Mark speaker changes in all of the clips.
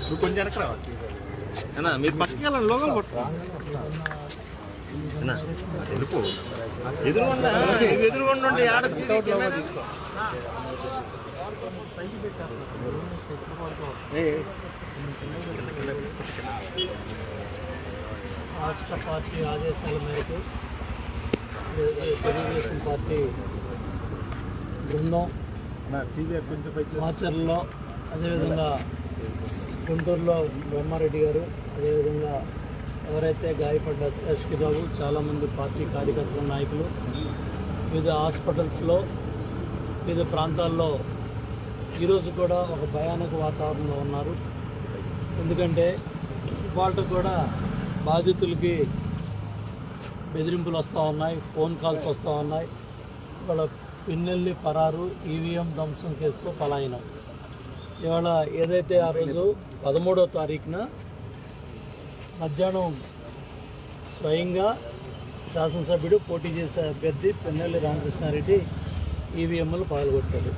Speaker 1: నువ్వు కొంచెం వెనక రావాలి మీరు పక్కకి వెళ్ళండి లోకల్ పట్టు అన్నా వెళ్ళిపో ఎదురుగొండ ఎదురుగొండ ఉంటే ఆడ తీసుకో
Speaker 2: రాష్ట్ర పార్టీ ఆదేశాల మేరకు తెలుగుదేశం పార్టీ బృందం మాచర్లలో అదేవిధంగా గుంటూరులో బ్రహ్మారెడ్డి గారు అదేవిధంగా ఎవరైతే గాయపడ్డ శేష్కి బాబు చాలామంది పార్టీ కార్యకర్తల నాయకులు వివిధ హాస్పిటల్స్లో వివిధ ప్రాంతాల్లో ఈరోజు కూడా ఒక భయానక వాతావరణంలో ఉన్నారు. ఎందుకంటే వాళ్ళకు కూడా బాధితులకి బెదిరింపులు వస్తూ ఉన్నాయి ఫోన్ కాల్స్ వస్తూ ఉన్నాయి. వాళ్ళ పిన్నెల్లి పరారు ఈవీఎం ధ్వంసం కేసుతో పలాయనం. ఇవాళ ఏదైతే ఆ రోజు పదమూడో తారీఖున మధ్యాహ్నం స్వయంగా శాసనసభ్యుడు పోటీ చేసే అభ్యర్థి పిన్నెల్లి రామకృష్ణారెడ్డి ఈవీఎంలు పాల్గొట్టాడు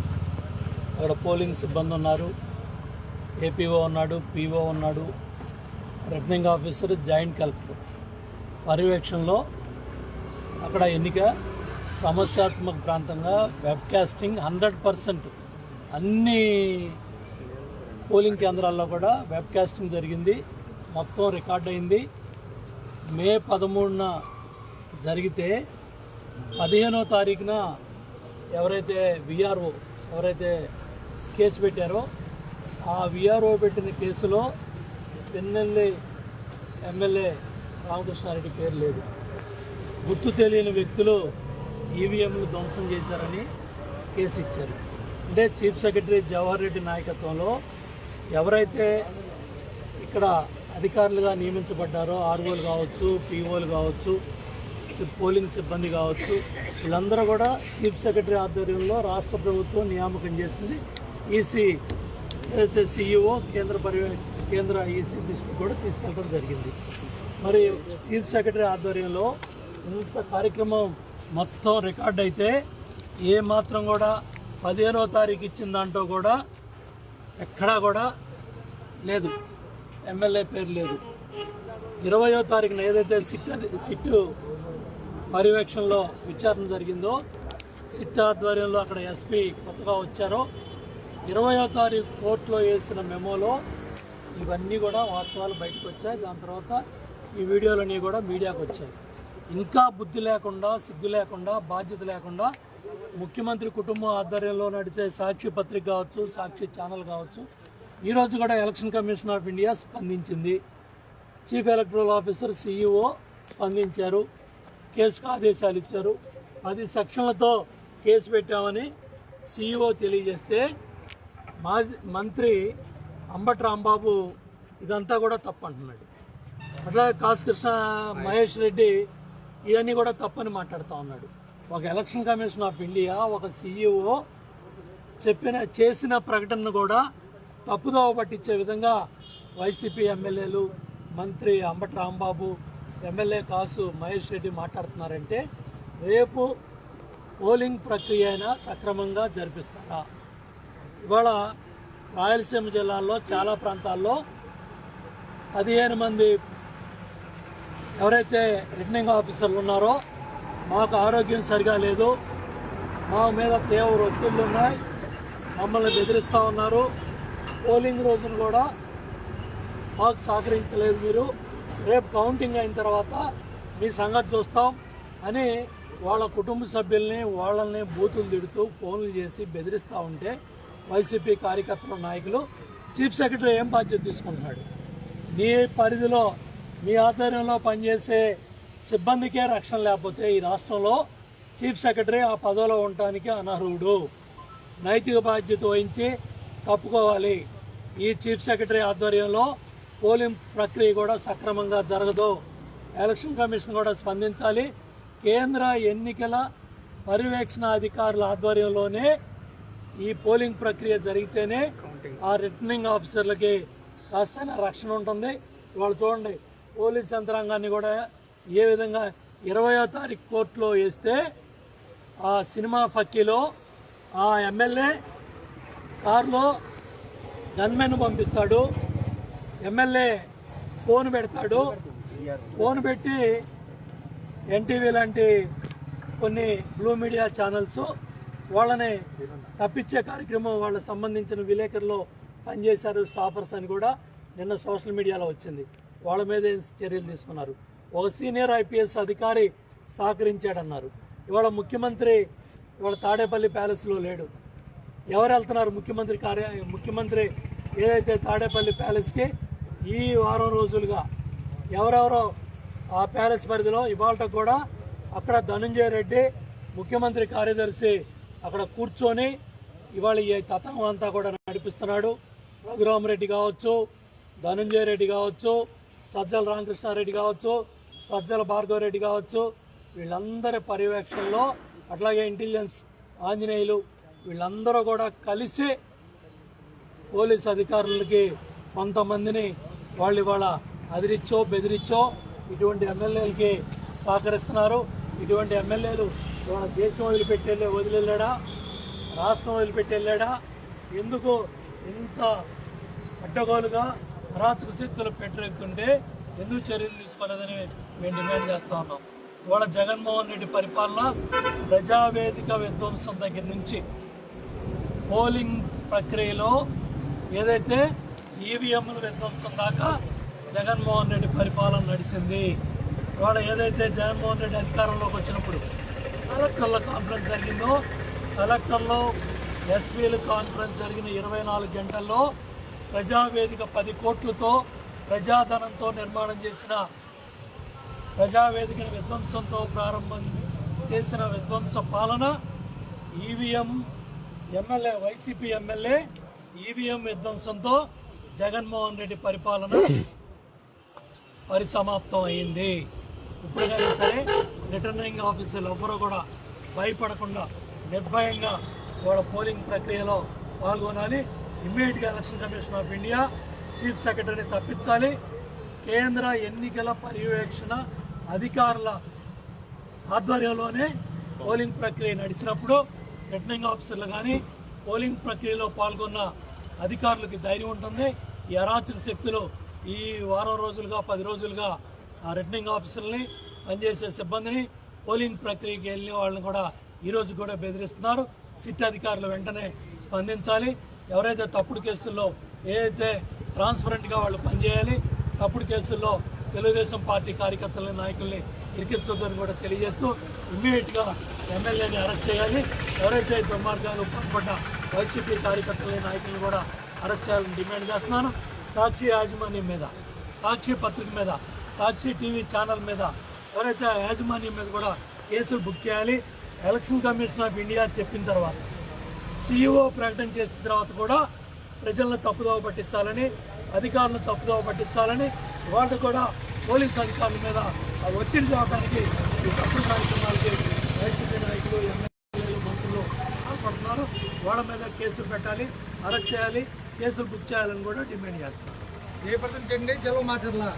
Speaker 2: అక్కడ పోలింగ్ సిబ్బంది ఉన్నారు. ఏపీఓ ఉన్నాడు పీఓ ఉన్నాడు రిటర్నింగ్ ఆఫీసర్ జాయింట్ కలెక్టర్. పర్యవేక్షణలో అక్కడ ఎన్నిక సమస్యాత్మక ప్రాంతంగా వెబ్కాస్టింగ్ హండ్రెడ్ పర్సెంట్ అన్ని పోలింగ్ కేంద్రాల్లో కూడా వెబ్కాస్టింగ్ జరిగింది. మొత్తం రికార్డ్ అయింది. మే పదమూడున జరిగితే పదిహేనో తారీఖున ఎవరైతే విఆర్ఓ ఎవరైతే కేసు పెట్టారో ఆ విఆర్ఓ పెట్టిన కేసులో పిన్నెల్లి ఎమ్మెల్యే రామకృష్ణారెడ్డి పేరు లేదు. గుర్తు తెలియని వ్యక్తులు ఈవీఎంలు ధ్వంసం చేశారని కేసు ఇచ్చారు. అంటే చీఫ్ సెక్రటరీ జవహర్ రెడ్డి నాయకత్వంలో ఎవరైతే ఇక్కడ అధికారులుగా నియమించబడ్డారో ఆర్ఓలు కావచ్చు పీఓలు కావచ్చు పోలింగ్ సిబ్బంది కావచ్చు వీళ్ళందరూ కూడా చీఫ్ సెక్రటరీ ఆధ్వర్యంలో రాష్ట్ర ప్రభుత్వం నియామకం చేసింది. ఈసీ ఏదైతే సీఈఓ కేంద్ర పర్యవే కేంద్ర ఈసీ దృష్టికి కూడా తీసుకెళ్ళడం జరిగింది. మరి చీఫ్ సెక్రటరీ ఆధ్వర్యంలో ఇంత కార్యక్రమం మొత్తం రికార్డ్ అయితే ఏ మాత్రం కూడా పదిహేనో తారీఖు ఇచ్చిన దాంట్లో కూడా ఎక్కడా కూడా లేదు. ఎమ్మెల్యే పేరు లేదు. ఇరవయో తారీఖున ఏదైతే సిట్ సిట్ సిట్టు పర్యవేక్షణలో విచారణ జరిగిందో సిట్ ఆధ్వర్యంలో అక్కడ ఎస్పీ కొత్తగా వచ్చారో ఇరవయో తారీఖు కోర్టులో వేసిన మెమోలో ఇవన్నీ కూడా వాస్తవాలు బయటకు వచ్చాయి. దాని తర్వాత ఈ వీడియోలన్నీ కూడా మీడియాకు వచ్చాయి. ఇంకా బుద్ధి లేకుండా సిగ్గు లేకుండా బాధ్యత లేకుండా ముఖ్యమంత్రి కుటుంబం ఆధ్వర్యంలో నడిచే సాక్షి పత్రిక కావచ్చు సాక్షి ఛానల్ కావచ్చు ఈరోజు కూడా ఎలక్షన్ కమిషన్ ఆఫ్ ఇండియా స్పందించింది. చీఫ్ ఎలక్టరల్ ఆఫీసర్ సీఈఓ స్పందించారు. కేసుకు ఆదేశాలు ఇచ్చారు. పది సెక్షన్లతో కేసు పెట్టామని సీఈఓ తెలియజేస్తే మాజీ మంత్రి అంబటి రాంబాబు ఇదంతా కూడా తప్పు అంటున్నాడు అట్లాగే కాసుకృష్ణ మహేష్ రెడ్డి ఇవన్నీ కూడా తప్పని మాట్లాడుతూ ఉన్నాడు. ఒక ఎలక్షన్ కమిషన్ ఆఫ్ ఇండియా ఒక సీఈఓ చెప్పిన చేసిన ప్రకటనను కూడా తప్పుదోవ పట్టించే విధంగా వైసీపీ ఎమ్మెల్యేలు మంత్రి అంబటి రాంబాబు ఎమ్మెల్యే కాసు మహేష్ రెడ్డి మాట్లాడుతున్నారంటే రేపు పోలింగ్ ప్రక్రియ అయినా సక్రమంగా జరిపిస్తారా? ఇవాళ రాయలసీమ జిల్లాలో చాలా ప్రాంతాల్లో పదిహేను మంది ఎవరైతే రిటర్నింగ్ ఆఫీసర్లు ఉన్నారో మాకు ఆరోగ్యం సరిగా లేదు. మా మీద తీవ్ర ఒత్తిళ్ళు ఉన్నాయి. మమ్మల్ని బెదిరిస్తూ ఉన్నారు. పోలింగ్ రోజున కూడా మాకు సహకరించలేదు మీరు. రేపు కౌంటింగ్ అయిన తర్వాత మీ సంగతి చూస్తాం అని వాళ్ళ కుటుంబ సభ్యుల్ని వాళ్ళని బూతులు తిడుతూ ఫోన్లు చేసి బెదిరిస్తూ ఉంటే వైసీపీ కార్యకర్తల నాయకులు చీఫ్ సెక్రటరీ ఏం బాధ్యత తీసుకుంటున్నాడు? మీ పరిధిలో మీ ఆధ్వర్యంలో పనిచేసే సిబ్బందికే రక్షణ లేకపోతే ఈ రాష్ట్రంలో చీఫ్ సెక్రటరీ ఆ పదవిలో ఉండటానికి అనర్హుడు. నైతిక బాధ్యత వహించి తప్పుకోవాలి. ఈ చీఫ్ సెక్రటరీ ఆధ్వర్యంలో పోలింగ్ ప్రక్రియ కూడా సక్రమంగా జరగదు. ఎలక్షన్ కమిషన్ కూడా స్పందించాలి. కేంద్ర ఎన్నికల పర్యవేక్షణ అధికారుల ఆధ్వర్యంలోనే ఈ పోలింగ్ ప్రక్రియ జరిగితేనే ఆ రిటర్నింగ్ ఆఫీసర్లకి కాస్త రక్షణ ఉంటుంది. ఇవాళ చూడండి పోలీస్ యంత్రాంగాన్ని కూడా ఏ విధంగా ఇరవయో తారీఖు కోర్టులో వేస్తే ఆ సినిమా ఫక్కీలో ఆ ఎమ్మెల్యే కారులో గన్మెన్ పంపిస్తాడు. ఎమ్మెల్యే ఫోన్ పెడతాడు. ఫోన్ పెట్టి ఎన్టీవీ లాంటి కొన్ని బ్లూ మీడియా ఛానల్స్ వాళ్ళని తప్పించే కార్యక్రమం వాళ్ళకి సంబంధించిన విలేకరులు పనిచేశారు స్టాఫర్స్ అని కూడా నిన్న సోషల్ మీడియాలో వచ్చింది. వాళ్ళ మీద చర్యలు తీసుకున్నారు. ఒక సీనియర్ ఐపీఎస్ అధికారి సహకరించాడన్నారు. ఇవాళ ముఖ్యమంత్రి ఇవాళ తాడేపల్లి ప్యాలెస్లో లేడు. ఎవరు వెళ్తున్నారు ముఖ్యమంత్రి కార్య ముఖ్యమంత్రి ఏదైతే తాడేపల్లి ప్యాలెస్కి ఈ వారం రోజులుగా? ఎవరెవరో ఆ ప్యాలెస్ పరిధిలో? ఇవాళ కూడా అక్కడ ధనుంజయ రెడ్డి ముఖ్యమంత్రి కార్యదర్శి అక్కడ కూర్చొని ఇవాళ ఈ తతంగం అంతా కూడా నడిపిస్తున్నాడు. రఘురామరెడ్డి కావచ్చు ధనంజయ రెడ్డి కావచ్చు సజ్జల రామకృష్ణారెడ్డి కావచ్చు సజ్జల భార్గవరెడ్డి కావచ్చు వీళ్ళందరి పర్యవేక్షణలో అట్లాగే ఇంటెలిజెన్స్ ఆంజనేయులు వీళ్ళందరూ కూడా కలిసి పోలీస్ అధికారులకి కొంతమందిని వాళ్ళు ఇవాళ అదిరిచ్చో బెదిరిచ్చో ఇటువంటి ఎమ్మెల్యేలకి సహకరిస్తున్నారు. ఇటువంటి ఎమ్మెల్యేలు ఇవాళ దేశం వదిలిపెట్టి వెళ్ళే వదిలేళ్ళాడా? రాష్ట్రం వదిలిపెట్టి వెళ్ళాడా ఎందుకు ఇంత అడ్డగోలుగా అరాచక శక్తులు పెట్టరెక్కుతుంటే ఎందుకు చర్యలు తీసుకోలేదని మేము డిమాండ్ చేస్తా ఉన్నాం. ఇవాళ జగన్మోహన్ రెడ్డి పరిపాలన ప్రజావేదిక విధ్వంసం దగ్గర నుంచి పోలింగ్ ప్రక్రియలో ఏదైతే ఈవీఎంల విధ్వంసం దాకా జగన్మోహన్ రెడ్డి పరిపాలన నడిచింది. ఇవాళ ఏదైతే జగన్మోహన్ రెడ్డి అధికారంలోకి వచ్చినప్పుడు కలెక్టర్ల కాన్ఫరెన్స్ జరిగిందో కలెక్టర్లో ఎస్పీల కాన్ఫరెన్స్ జరిగిన ఇరవై నాలుగు గంటల్లో ప్రజావేదిక పది కోట్లతో ప్రజాధనంతో నిర్మాణం చేసిన ప్రజావేదికను విధ్వంసంతో ప్రారంభం చేసిన విధ్వంస పాలన EVM MLA YCP MLA EVM విధ్వంసంతో Jaganmohan Reddy పరిపాలన పరిసమాప్తం అయింది. ఇప్పటికైనా సరే రిటర్నింగ్ ఆఫీసర్లు ఎవ్వరూ కూడా భయపడకుండా నిర్భయంగా వాళ్ళ పోలింగ్ ప్రక్రియలో పాల్గొనాలి. ఇమ్మీడియట్గా election commission of India chief secretary తప్పించాలి. కేంద్ర ఎన్నికల పర్యవేక్షణ అధికారుల ఆధ్వర్యంలోనే పోలింగ్ ప్రక్రియ నడిచినప్పుడు రిటర్నింగ్ ఆఫీసర్లు కానీ పోలింగ్ ప్రక్రియలో పాల్గొన్న అధికారులకి ధైర్యం ఉంటుంది. ఈ అరాచక శక్తులు ఈ వారం రోజులుగా పది రోజులుగా ఆ రిటర్నింగ్ ఆఫీసర్ని పనిచేసే సిబ్బందిని పోలింగ్ ప్రక్రియకి వెళ్ళిన వాళ్ళని కూడా ఈరోజు కూడా బెదిరిస్తున్నారు. సిట్ అధికారులు వెంటనే స్పందించాలి. ఎవరైతే తప్పుడు కేసుల్లో ఏదైతే ట్రాన్స్పరెంట్గా వాళ్ళు పనిచేయాలి తప్పుడు కేసుల్లో తెలుగుదేశం పార్టీ కార్యకర్తలని నాయకుల్ని ఇరికించొద్దని కూడా తెలియజేస్తూ ఇమ్మీడియట్గా ఎమ్మెల్యేని అరెస్ట్ చేయాలి. ఎవరైతే దుర్మార్గాలు పాల్పడ్డ వైసీపీ కార్యకర్తలని నాయకులను కూడా అరెస్ట్ చేయాలని డిమాండ్ చేస్తున్నాను. సాక్షి యాజమాన్యం మీద సాక్షి పత్రిక మీద సాక్షి టీవీ ఛానల్ మీద ఎవరైతే ఆ యాజమాన్యం మీద కూడా కేసులు బుక్ చేయాలి ఎలక్షన్ కమిషన్ ఆఫ్ ఇండియా చెప్పిన తర్వాత సీఈఓ ప్రకటన చేసిన తర్వాత కూడా ప్రజలను తప్పుదోవ పట్టించాలని అధికారులను తప్పుదోవ పట్టించాలని వాళ్ళు కూడా పోలీస్ అధికారుల మీద ఆ ఒత్తిడి తేవడానికి ఈ తప్పుడు కార్యక్రమాలకి వైసీపీ నాయకులు ఎమ్మెల్యేలు మంత్రులు పాల్పడుతున్నారు. వాళ్ళ మీద కేసులు పెట్టాలి అరెస్ట్ చేయాలి కేసులు బుక్ చేయాలని కూడా డిమాండ్ చేస్తున్నారు.
Speaker 3: చేపడుతుంటండి చెలవు మాటర్లా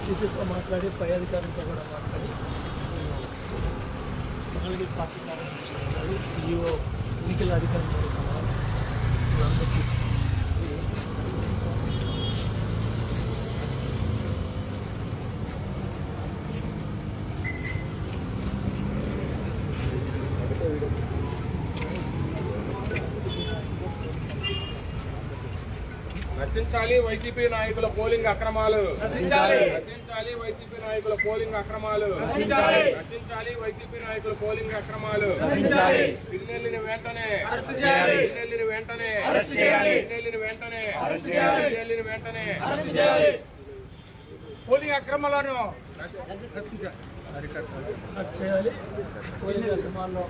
Speaker 2: సిపితో మాట్లాడి పై అధికారులతో కూడా మాట్లాడి మంగళగిరి పార్టీ కార్యాలయం సిఇఓ ఎన్నికల అధికారులు వీళ్ళందరికీ
Speaker 3: నశించాలి వైసీపీ నాయకుల పోలింగ్ అక్రమాలు
Speaker 2: నశించాలి.
Speaker 3: నశించాలి వైసీపీ నాయకుల పోలింగ్ అక్రమాలు
Speaker 2: నశించాలి.
Speaker 3: నశించాలి వైసీపీ నాయకుల పోలింగ్ అక్రమాలు
Speaker 2: నశించాలి.
Speaker 3: పిన్నెల్లిని వెంటనే
Speaker 2: అరెస్ట్ చేయాలి.
Speaker 3: పిన్నెల్లిని వెంటనే
Speaker 2: అరెస్ట్ చేయాలి.
Speaker 3: పిన్నెల్లిని వెంటనే
Speaker 2: అరెస్ట్ చేయాలి.
Speaker 3: పిన్నెల్లిని వెంటనే
Speaker 2: అరెస్ట్ చేయాలి
Speaker 3: పోలింగ్ అక్రమాలను
Speaker 2: అరెస్ట్ చేయాలి పోలింగ్ అక్రమాల్లో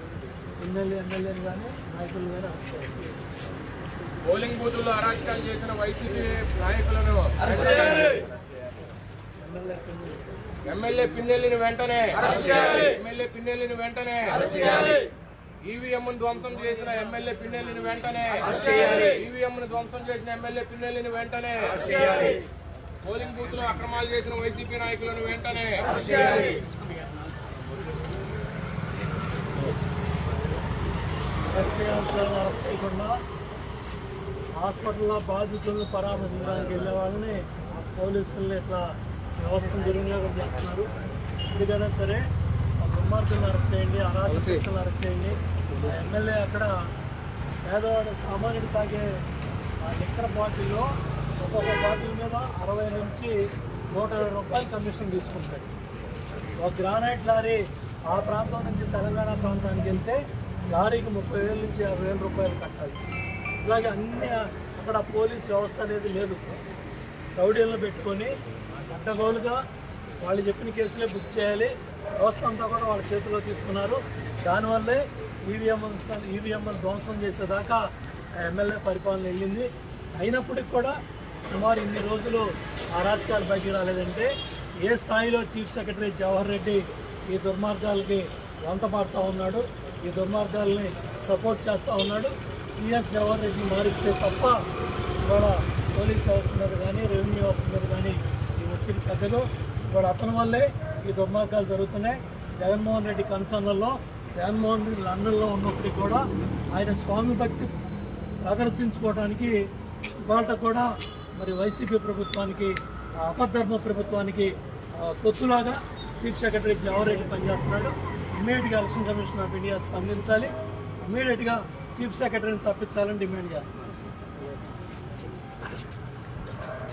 Speaker 2: ఎమ్మెల్యే ఎమ్మెల్యేలు కానీ నాయకులు కానీ అరెస్ట్ చేయాలి
Speaker 3: పోలింగ్ బూతుల్లో అరాచకాలు చేసిన వైసీపీ నాయకులను
Speaker 2: ఎమ్మెల్యే
Speaker 3: పిన్నెల్లిని వెంటనే ఎమ్మెల్యే పిన్నెల్లిని వెంటనే ఈవీఎం ధ్వంసం చేసిన ఎమ్మెల్యే పిన్నెల్లిని వెంటనే ఈవీఎం ధ్వంసం చేసిన ఎమ్మెల్యే పిన్నెల్లిని వెంటనే పోలింగ్ బూత్లో అక్రమాలు చేసిన వైసీపీ నాయకులను వెంటనే
Speaker 2: పరిచయాలు హాస్పిటల్లో బాధితులను పరామర్శించడానికి వెళ్ళే వాళ్ళని పోలీసులు ఇట్లా వ్యవస్థను దుర్వినియోగం చేస్తున్నారు. ఎందుకైనా సరే ఆ దుర్మార్గులను అరెస్ట్ చేయండి అరాచకులను అరెస్ట్ చేయండి. ఆ ఎమ్మెల్యే అక్కడ పేదవాడు సామాన్యుడు తాగే ఆ లిక్కర్ బాటిల్లో ఒక్కొక్క బాటిల్ మీద అరవై నుంచి నూట ఇరవై రూపాయలు కమిషన్ తీసుకుంటాడు. ఒక గ్రానైట్ లారీ ఆ ప్రాంతం నుంచి తెలంగాణ ప్రాంతానికి వెళ్తే లారీకి ముప్పై వేల నుంచి యాభై వేల రూపాయలు కట్టాలి. అలాగే అన్ని అక్కడ పోలీస్ వ్యవస్థ అనేది లేదు. రౌడీలను పెట్టుకొని అడ్డగోలుగా వాళ్ళు చెప్పిన కేసులే బుక్ చేయాలి. వ్యవస్థ అంతా కూడా వాళ్ళ చేతిలో తీసుకున్నారు. దానివల్లే ఈవీఎం ఈవీఎంను ధ్వంసం చేసేదాకా ఆ ఎమ్మెల్యే పరిపాలన వెళ్ళింది. అయినప్పటికి కూడా సుమారు ఇన్ని రోజులు అరాచకాలు బయటికి రాలేదంటే ఏ స్థాయిలో చీఫ్ సెక్రటరీ జవహర్ రెడ్డి ఈ దుర్మార్గాలకి వంత పాడుతూ ఉన్నాడు ఈ దుర్మార్గాల్ని సపోర్ట్ చేస్తూ ఉన్నాడు సీఎస్ జవహర్ రెడ్డి మారిస్తే తప్ప ఇవాళ పోలీస్ వ్యవస్థ మీద కానీ రెవెన్యూ వ్యవస్థ మీద కానీ ఈ ఒత్తిడి తగ్గదు. ఇవాళ అతని వల్లే ఈ దుర్మార్గాలు జరుగుతున్నాయి. జగన్మోహన్ రెడ్డి కన్సర్న్లలో జగన్మోహన్ రెడ్డి లండన్లో ఉన్నప్పటికీ కూడా ఆయన స్వామి భక్తి ప్రదర్శించుకోవడానికి ఇవాళ కూడా మరి వైసీపీ ప్రభుత్వానికి అపధర్మ ప్రభుత్వానికి ఆ, తొత్తులాగా చీఫ్ సెక్రటరీ జవహర్ రెడ్డి పనిచేస్తున్నాడు. ఇమ్మీడియట్గా ఎలక్షన్ కమిషన్ ఆఫ్ ఇండియా స్పందించాలి. ఇమ్మీడియట్గా చీఫ్ సెక్రటరీని తప్పించాలని డిమాండ్ చేస్తున్నారు.